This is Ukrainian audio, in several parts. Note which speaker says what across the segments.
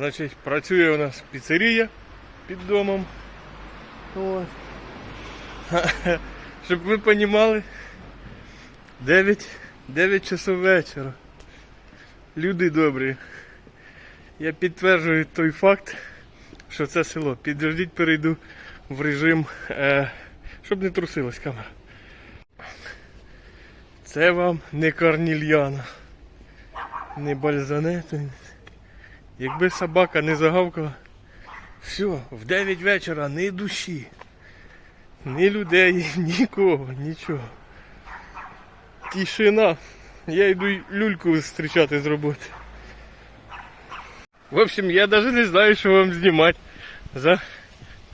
Speaker 1: Значить, працює у нас піцерія під домом. От. Щоб ви розуміли, 9, 9 часов вечора. Люди добрі. Я підтверджую той факт, що це село. Підождіть, перейду в режим, е, щоб не трусилась камера. Це вам не карнільяна, не бальзанет. Якби собака не загавкала, все, в 9 вечора ні душі, ні людей, нікого, нічого. Тишина. Я йду люльку зустрічати з роботи. В общем, я навіть не знаю, що вам знімати. За...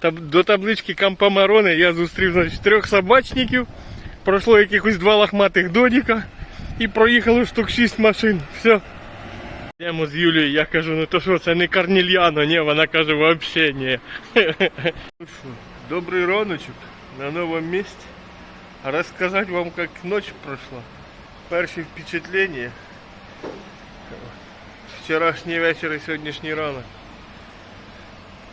Speaker 1: До таблички Кампамарони я зустрів значить, трьох собачників, пройшло якихось два лохматих додіка і проїхало штук 6 машин. Все. Йдемо з Юлією, я кажу, ну то що, це не Карнільяно, ні, вона каже, взагалі ні. Ну Добрий раночок на новому місці. Розказати вам, як ночь пройшла. Перші впечатлення. Вчорашній вечір і сьогоднішній ранок.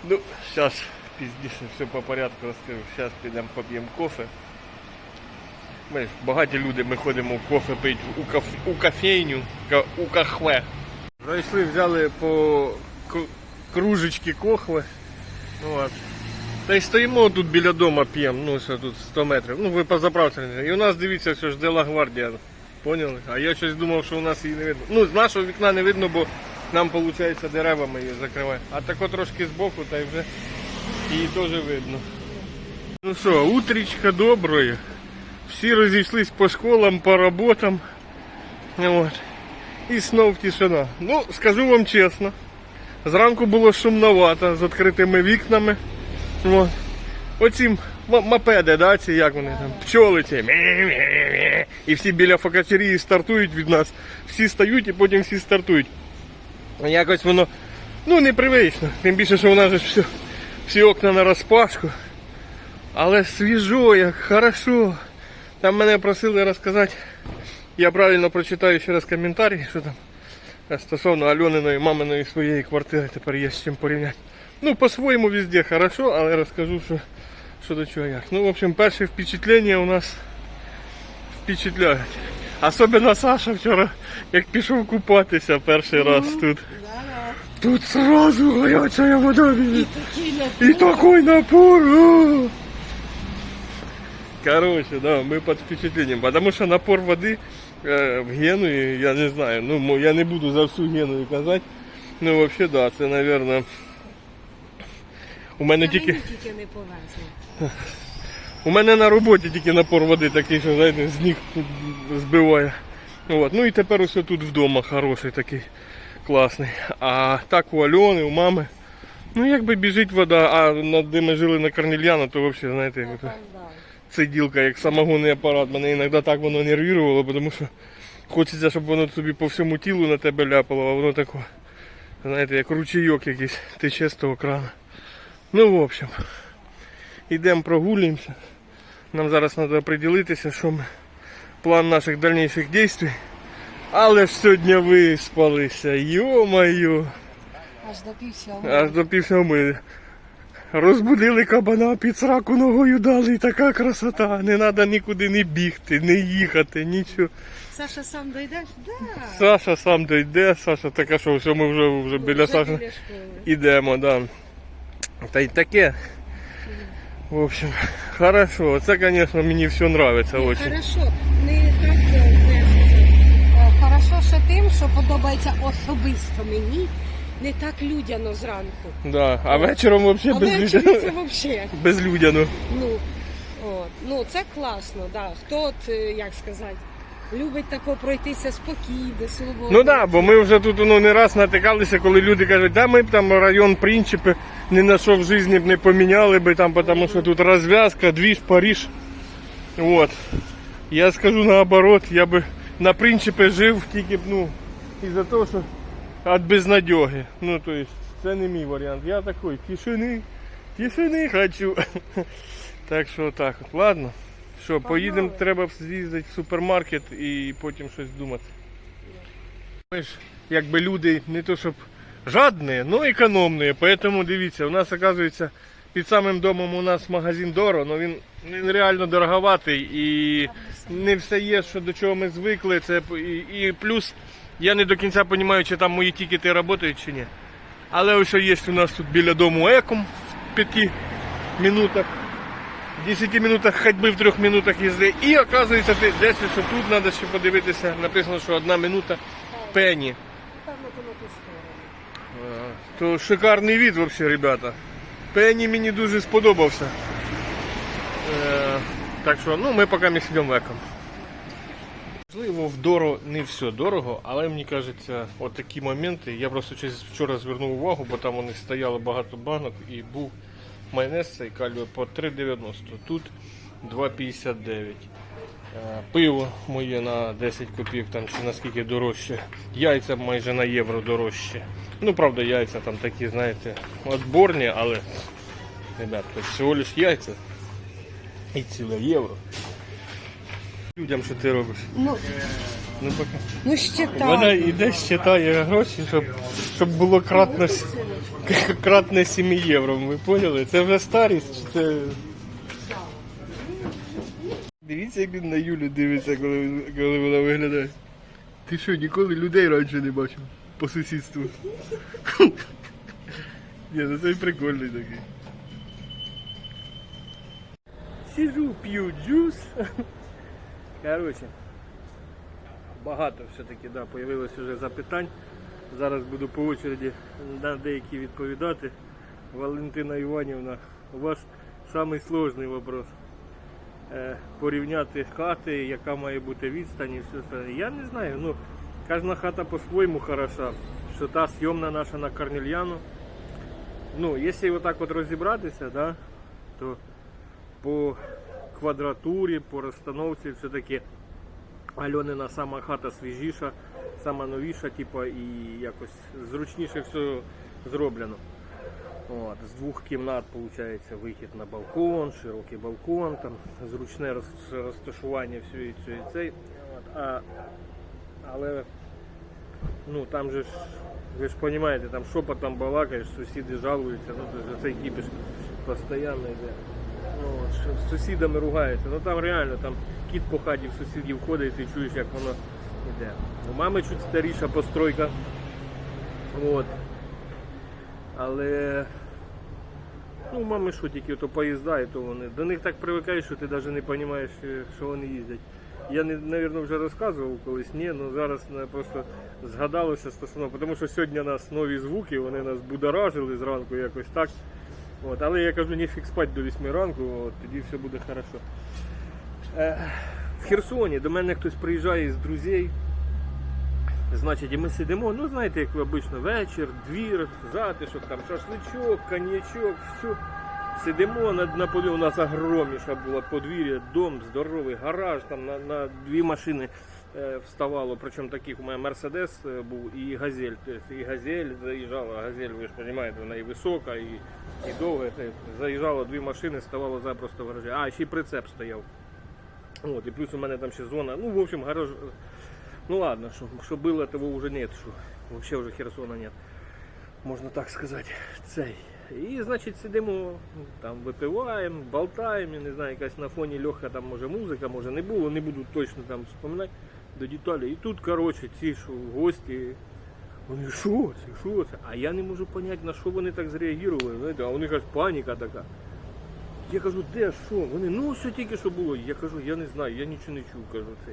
Speaker 1: Ну, зараз пізніше все по порядку розкажу. Зараз підемо поп'ємо кофе. Ми ж багаті люди, ми ходимо кофе пити у, каф... у кофейню, у кахве. Зайшли, взяли по к- кружечки кохви. От. Та й стоїмо тут біля дома п'ємо, ну що тут 100 метрів. Ну ви позаправці. І у нас дивіться, все ж дела гвардія. Поняли? А я щось думав, що у нас її не видно. Ну, з нашого вікна не видно, бо нам виходить деревами її закриває. А тако трошки збоку, та й вже її теж видно. Ну що, утрічка доброї. Всі розійшлись по школам, по роботам. От. І знов тишина. Ну, скажу вам чесно. Зранку було шумновато з відкритими вікнами. От. Оці мопеди, да, ці як вони там, пчоли ці. І всі біля фокачерії стартують від нас. Всі стають і потім всі стартують. Якось воно ну непривично. Тим більше, що у нас же все, всі окна на розпашку. Але свіжо, як хорошо. Там мене просили розказати. Я правильно прочитаю ще раз коментарі, що там е, стосовно Альониної, маминої своєї квартири тепер є з чим порівняти. Ну, по-своєму везде хорошо, але розкажу, що, що до чого як. Ну, в общем, перші впечатлення у нас впечатляють. Особливо Саша вчора, як пішов купатися перший раз тут. Тут сразу гаряча вода. І и такой напор. а! Короче, да, мы под впечатлением. Потому что напор воды э, в Генуї, я не знаю, ну я не буду за всю Геную казати. Ну вообще да, це, наверное. У мене тільки.
Speaker 2: тільки не повезли.
Speaker 1: У мене на роботі тільки напор води такий, що знаєте, з ніг збиває. От. Ну і тепер ось тут вдома хороший такий класний. А так у Альони, у мами. Ну якби біжить вода, а де ми жили на Корнельяна, то взагалі, знаєте, як ото циділка, як самогонний апарат. Мене іноді так воно нервувало, тому що хочеться, щоб воно тобі по всьому тілу на тебе ляпало, а воно таке, знаєте, як ручейок якийсь тече з того крана. Ну, в общем, йдемо прогулюємося. Нам зараз треба приділитися, що ми план наших дальніших дій. Але ж сьогодні виспалися, йо-моє,
Speaker 2: Аж до пів сьомого.
Speaker 1: аж до пів сьомої. Розбудили кабана, під сраку ногою дали, і така красота. Не треба нікуди не бігти, не їхати, нічого.
Speaker 2: Саша сам дойдеш? Да.
Speaker 1: Саша сам дойде, Саша така, що все, ми вже, вже біля
Speaker 2: школи.
Speaker 1: ідемо, да. Та й таке. В общем, хорошо. Це, звісно, мені все очень.
Speaker 2: Хорошо, не так е, не. Е, Хорошо ще тим, що подобається особисто мені, не так людяно зранку.
Speaker 1: Да. А вечором взагалі
Speaker 2: ввечері це
Speaker 1: безлюдяно.
Speaker 2: взагалі.
Speaker 1: Безлюдяно.
Speaker 2: Ну, от. ну це класно, да. Хто от, е, як сказати, любить тако пройтися спокійно, свободно.
Speaker 1: Ну так, да, бо ми вже тут ну, не раз натикалися, коли люди кажуть, да ми б там район Принчипи ні на що в житті б не поміняли би там, тому що тут розв'язка, двіж, Париж. Вот. Я скажу наоборот, я би на Принчипи жив тільки б, ну, із-за того, що від безнадьоги. Ну, то есть, це не мій варіант. Я такий, тишини, тишини хочу. Так що так. Ладно. Що, поїдемо, треба з'їздити в супермаркет і потім щось думати. Ми ж якби люди не то щоб жадні, но економні. Поэтому дивіться, у нас оказується під самим домом у нас магазин Доро, але він, він реально дороговатий і не все є, що до чого ми звикли. Це і, і плюс я не до кінця розумію, чи там мої тікети працюють чи ні. Але ось є у нас тут біля дому еком в 5 минутах. В 10 минутах ходьби в 3 минутах їзди. І оказується, ти десь що тут треба ще подивитися. Написано, що одна минута пені.
Speaker 2: То
Speaker 1: шикарний від взагалі, ребята. Пені мені дуже сподобався. Е, Так що, ну ми поки не сидимо веком. Можливо, в дорого не все дорого, але мені кажеться, от моменти. Я просто вчора звернув увагу, бо там вони стояли багато банок і був майонез цей калію по 3,90. Тут 2,59. Е, Пиво моє на 10 копійок там чи наскільки дорожче. Яйця майже на євро дорожче. Ну, правда, яйця там такі, знаєте, отборні, але, ребят, це всього лиш яйця і ціле євро. Людям, що ти робиш?
Speaker 2: Ну,
Speaker 1: Ну, поки.
Speaker 2: ну ще
Speaker 1: Вона йде, щитає гроші, щоб, щоб було кратно, кратне 7 євро. Ви поняли? Це вже старість чи це. Дивіться, як він на Юлю дивиться, коли, коли вона виглядає. Ти що, ніколи людей раніше не бачив по сусідству? Ні, ну це прикольний такий. Сижу, п'ю джус. Короче, багато все-таки да, появилось вже запитань. Зараз буду по очереді на деякі відповідати. Валентина Іванівна, у вас самий сложний вопрос. Е, порівняти хати, яка має бути відстань і все остальне. Я не знаю, ну кожна хата по-своєму хороша. Що та сйомна наша на Корнельяну. Ну, якщо отак от розібратися, да, то по квадратурі, по розстановці все-таки Альонина сама хата свіжіша, сама новіша, типа, і якось зручніше все зроблено. От, з двох кімнат виходить вихід на балкон, широкий балкон, там зручне розташування цього і цей. А, але ну там же ж, ви ж розумієте, там шепотом балакаєш, сусіди жалуються, ну ж цей кіпіш постійно йде. З сусідами ругаються. Ну там реально там кіт по хаті в сусідів ходить, ти чуєш, як воно йде. У мами чуть старіша постройка. От. Але ну, мами що тільки то поїзда, і то вони. До них так привикаєш, що ти навіть не розумієш, що вони їздять. Я навірно, вже розказував колись, ні, ну зараз просто згадалося стосовно, тому що сьогодні у нас нові звуки, вони нас будоражили зранку якось так. От, але я кажу, не фік спать до 8 ранку, от, тоді все буде хорошо. Е, в Херсоні до мене хтось приїжджає з друзей. Значить, і ми сидимо, ну знаєте, як обично, вечір, двір, затишок, там шашличок, коньячок, все. Сидимо на, на полі, у нас огромніша була подвір'я, дом, здоровий, гараж, там на, на дві машини е, вставало. Причому таких у мене Мерседес е, був і Газель. Тобто і Газель заїжджала, Газель, ви ж розумієте, вона і висока, і, і довга. Це Заїжджало дві машини, ставало запросто в гаражі. А, ще й прицеп стояв. От, і плюс у мене там ще зона. Ну, в общем, гараж. Ну ладно, что, что было, того уже нет, что вообще уже Херсона нет. Можна так сказати. Цей. І, значить, сидимо, там випиваємо, болтаємо, я не знаю, якась на фоні легка там може музика, може не було, не буду точно там вспоминати до деталей. І тут, коротше, ці що гості, вони що це, що це? А я не можу зрозуміти, на що вони так зреагували. Знаєте, а у них аж паніка така. Я кажу, де що? Вони, ну все тільки що було. Я кажу, я не знаю, я нічого не чув, кажу це.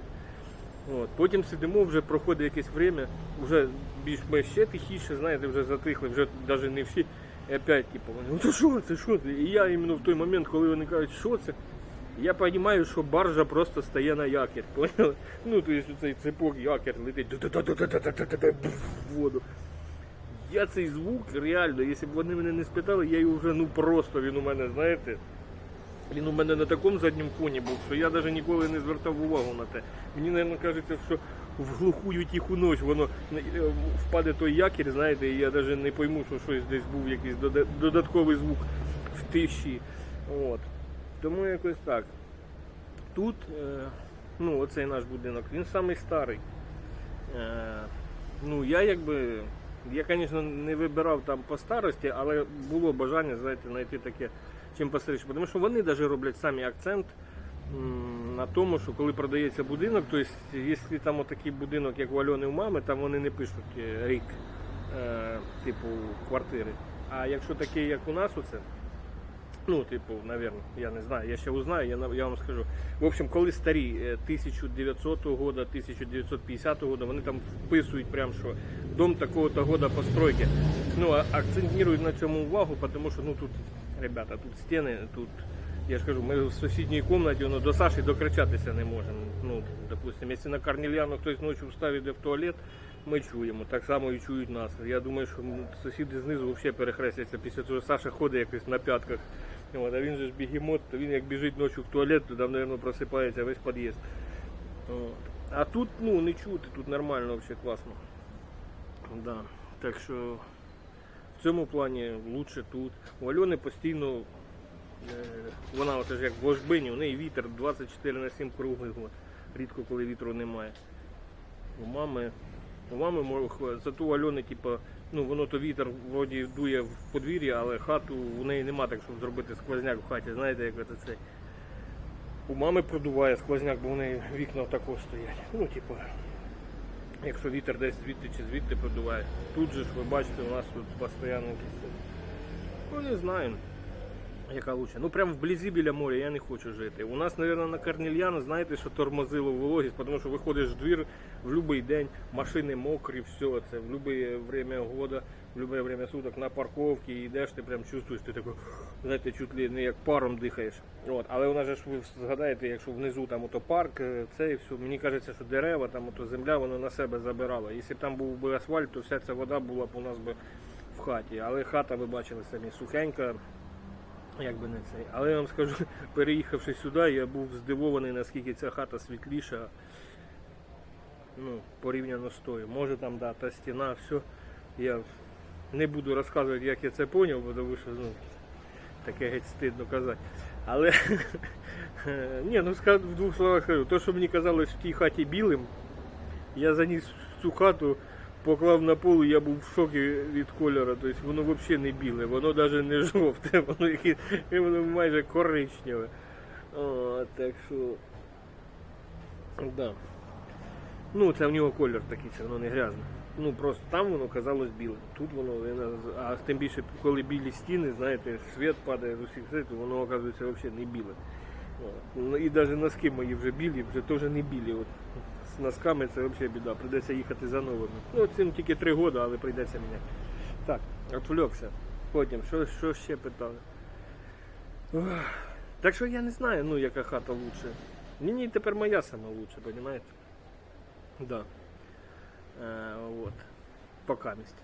Speaker 1: От. Потім сидимо, вже проходить якесь время, вже більш ми ще тихіше, знаєте, вже затихли, вже навіть не всі. І опять, типу, вони, ну то що це, що це? І я іменно в той момент, коли вони кажуть, що це, я розумію, що баржа просто стає на якір, поняли? Ну, то є цей цепок якір летить в воду. Я цей звук, реально, якщо б вони мене не спитали, я його вже, ну просто він у мене, знаєте, він у мене на такому задньому фоні був, що я навіть ніколи не звертав увагу на те. Мені, мабуть, кажеться, що в глухую тиху ніч воно е, впаде той якір, знаєте, і я навіть не пойму, що щось десь був якийсь додатковий звук в тиші. От. Тому якось так. Тут, е, ну, оцей наш будинок, він самий старий. Е, ну, я якби Я, звісно, не вибирав там по старості, але було бажання знаєте, знайти таке чим посередше. Тому що вони навіть роблять самі акцент на тому, що коли продається будинок, то якщо там отакий будинок, як у Альони у мами, там вони не пишуть е, рік типу квартири. А якщо такий, як у нас, оце, ну, типу, навірно, я не знаю, я ще узнаю, я, я вам скажу. В общем, коли старі е, 1900 года, 1950 года, вони там вписують прям, що дом такого-то года постройки. Ну, а акцентують на цьому увагу, тому що, ну, тут, ребята, тут стіни, тут, я ж кажу, ми в сусідній кімнаті ну, до Саші докричатися не можемо. Ну, допустим, якщо на Карнільяну хтось ночі встав іде в туалет, ми чуємо, так само і чують нас. Я думаю, що сусіди знизу взагалі перехрестяться після того, Саша ходить якось на п'ятках. От, а він же ж бігемот, він як біжить ночі в туалет, то там, мабуть, просипається весь під'їзд. А тут ну, не чути, тут нормально, взагалі класно. Да. Так що в цьому плані лучше тут. У Альони постійно, е, вона ж як в ложбині, у неї вітер 24 на 7 круглий год. Рідко коли вітру немає. У мами, у мами зато у Альони, типу, ну воно то вітер вроді дує в подвір'я, але хату у неї нема так, щоб зробити сквозняк в хаті. Знаєте, як це цей. У мами продуває сквозняк, бо в неї вікна тако стоять. Ну, типу, якщо вітер десь звідти чи звідти продуває. Тут же ж ви бачите, у нас тут постійно якісь. Ну не знаю, яка лучше. Ну прямо вблизі біля моря я не хочу жити. У нас, мабуть, на Карнільяно, знаєте, що тормозило вологість, тому що виходиш в двір в будь-який день, машини мокрі, все це, в будь-яке время года, в будь-яке время суток на парковці йдеш, ти прям чувствуєш, ти такий, знаєте, чуть ли не як паром дихаєш. От. Але у нас же ж ви згадаєте, якщо внизу там ото парк, е, це і все. Мені кажеться, що дерева, там ото земля, воно на себе забирало. Якщо б там був би асфальт, то вся ця вода була б у нас би в хаті. Але хата, ви бачили самі, сухенька. Як би не цей. Але я вам скажу, переїхавши сюди, я був здивований, наскільки ця хата світліша. Ну, порівняно з тою. Може там, да, та стіна, все. Я не буду розказувати, як я це зрозумів, бо тому що ну, таке геть стидно казати. Але ні, ну в двох словах скажу, то, що мені казалось в тій хаті білим, я заніс в цю хату, поклав на пол, і я був в шокі від кольору. Тобто воно взагалі не біле, воно навіть не жовте, воно, воно майже коричневе. О, так що. Да. Ну, це в нього колір такий, це воно не грязне. Ну просто там воно казалось білим. Тут воно, а тим більше, коли білі стіни, знаєте, світ падає з усіх то воно оказується взагалі не біле. Ну, І навіть носки мої вже білі, вже теж не білі. От. Носками це взагалі біда. Прийдеться їхати за новими. Ну, цим тільки три роки, але прийдеться міняти. Так, отвлекся. Потім, що, що ще питали? Ох. Так що я не знаю, ну яка хата лучше. Мені тепер моя сама лучше, розумієте? Да. Е, от. Пока місць.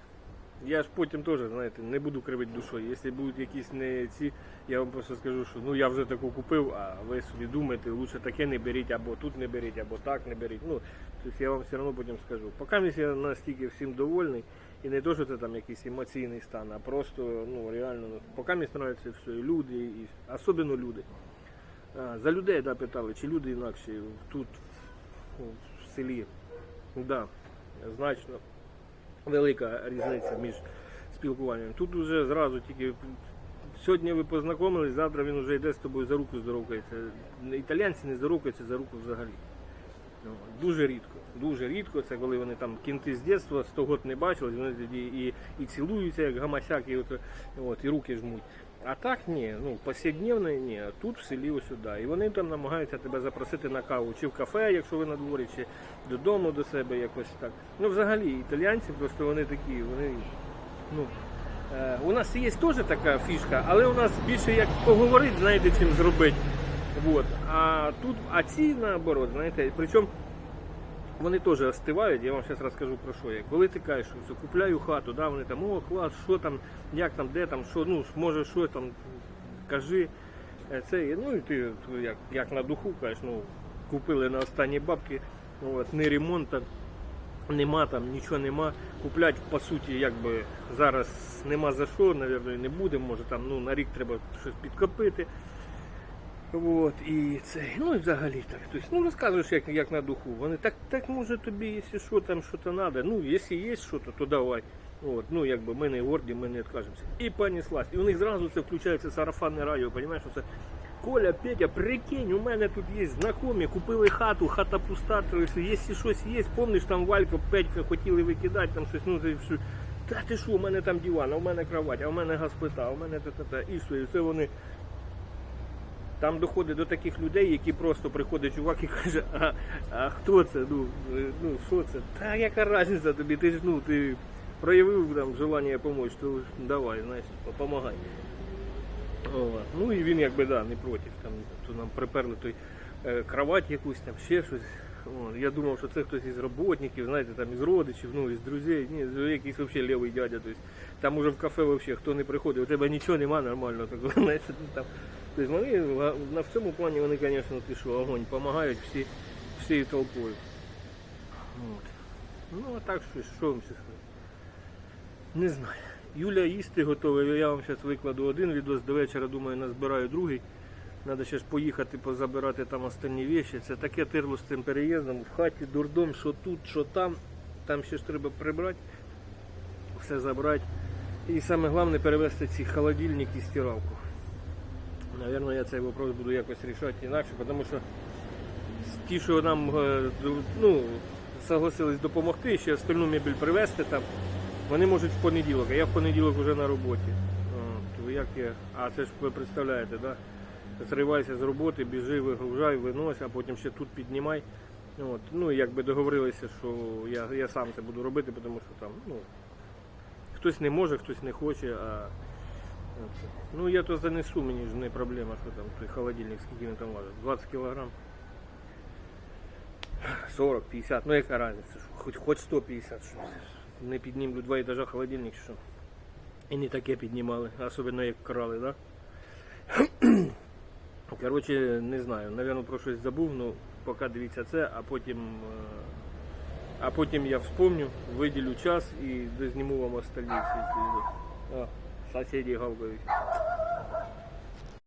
Speaker 1: Я ж потім теж, знаєте, не буду кривити душою. Якщо будуть якісь не ці, я вам просто скажу, що ну я вже таку купив, а ви собі думаєте, лучше таке не беріть, або тут не беріть, або так не беріть. Ну, тобто я вам все одно потім скажу. Поки я настільки всім довольний, і не то, що це там якийсь емоційний стан, а просто ну реально, ну, поки мені подобається все, і люди, і особливо люди. А, за людей да, питали, чи люди інакші тут в селі. Да, значно велика різниця між спілкуванням. Тут вже зразу тільки сьогодні ви познайомились, завтра він вже йде з тобою за руку здоровкається. Італійці не здоровкаються за руку взагалі. Ну, Дуже рідко. Дуже рідко. Це коли вони там кінти з дитинства 100 років не бачили, вони тоді і, і цілуються, як гамасяки, і, от, і руки жмуть. А так ні, ну повсякдневно ні. Тут в селі сюди. І вони там намагаються тебе запросити на каву, чи в кафе, якщо ви на дворі, чи додому до себе якось так. Ну взагалі італійці просто вони такі, вони ну. Е, у нас є теж така фішка, але у нас більше як поговорити, знаєте, чим зробити. Вот. А тут, а ці наоборот, знаєте, причому вони теж остивають, я вам зараз розкажу про що я. Коли ти кажеш, що купляю хату, да, вони там, о, клас, що там, як там, де там, що, ну, може, що там, кажи. Е, Це, ну і ти як, як на духу кажеш, ну, купили на останні бабки, от, не ремонту, нема там, нічого нема. Куплять, по суті, якби зараз нема за що, мабуть, не буде, може там ну, на рік треба щось підкопити. От, і це, ну і взагалі так. Тобто, ну розказуєш як, як на духу. Вони так, так може тобі, якщо що там що-то треба. Ну, якщо є щось, то давай. От, ну якби ми не горді, ми не відкажемося. І понеслась. І у них зразу це включається сарафанне радіо, розумієш, що це Коля, Петя, прикинь, у мене тут є знайомі, купили хату, хата пуста, якщо щось є, помниш, там Валька, Петька хотіли викидати, там щось, ну, все. Та ти що, у мене там диван, а у мене кровать, а у мене газплита, а у мене та-та-та. І все, і це вони. Там доходить до таких людей, які просто приходить чувак і каже, а, а хто це? Ну, е, ну що це? Та яка різниця тобі? Ти ж ну ти проявив там желання допомогти, то давай, знаєш, допомагай. Ну і він якби да, не проти. Там то нам приперли той е, кровать якусь там, ще щось. О, я думав, що це хтось із роботників, знаєте, там із родичів, ну із друзів, ні, якийсь взагалі лівий дядя. Тобто, там уже в кафе взагалі хто не приходить, у тебе нічого нема нормально такого. Знаєте, ну, там. Тобто вони в- цьому плані вони, звісно, ти що, огонь, допомагають всі, всією толпою. От. Ну а так що, що вам сказати? Не знаю. Юля їсти готова. Я вам зараз викладу один відос до вечора, думаю, назбираю другий. Треба ще ж поїхати позабирати там останні віші. Це таке тирло з цим переїздом. В хаті дурдом, що тут, що там. Там ще ж треба прибрати, все забрати. І саме головне перевезти ці холодильник і стиралку. Наверное, я цей вопрос буду якось рішати інакше, тому що ті, що нам е, ну, согласились допомогти, ще остальну мебель привезти там, вони можуть в понеділок, а я в понеділок вже на роботі. О, то як я, а це ж ви представляєте, да? зривайся з роботи, біжи, вигружай, винось, а потім ще тут піднімай. От. Ну, якби договорилися, що я, я сам це буду робити, тому що там, ну, хтось не може, хтось не хоче, а. Ну я то занесу, мені ж не проблема, що там той холодильник, скільки він там важить. 20 кілограм. 40, 50, ну яка різниця, що хоч, хоч 150, що не піднімлю два етажа холодильник, що. І не таке піднімали, особливо як крали, да? Коротше, не знаю, напевно про щось забув, ну поки дивіться це, а потім. е, А потім я вспомню, виділю час і дозніму вам остальні всі ці. О, сусіди гавкають.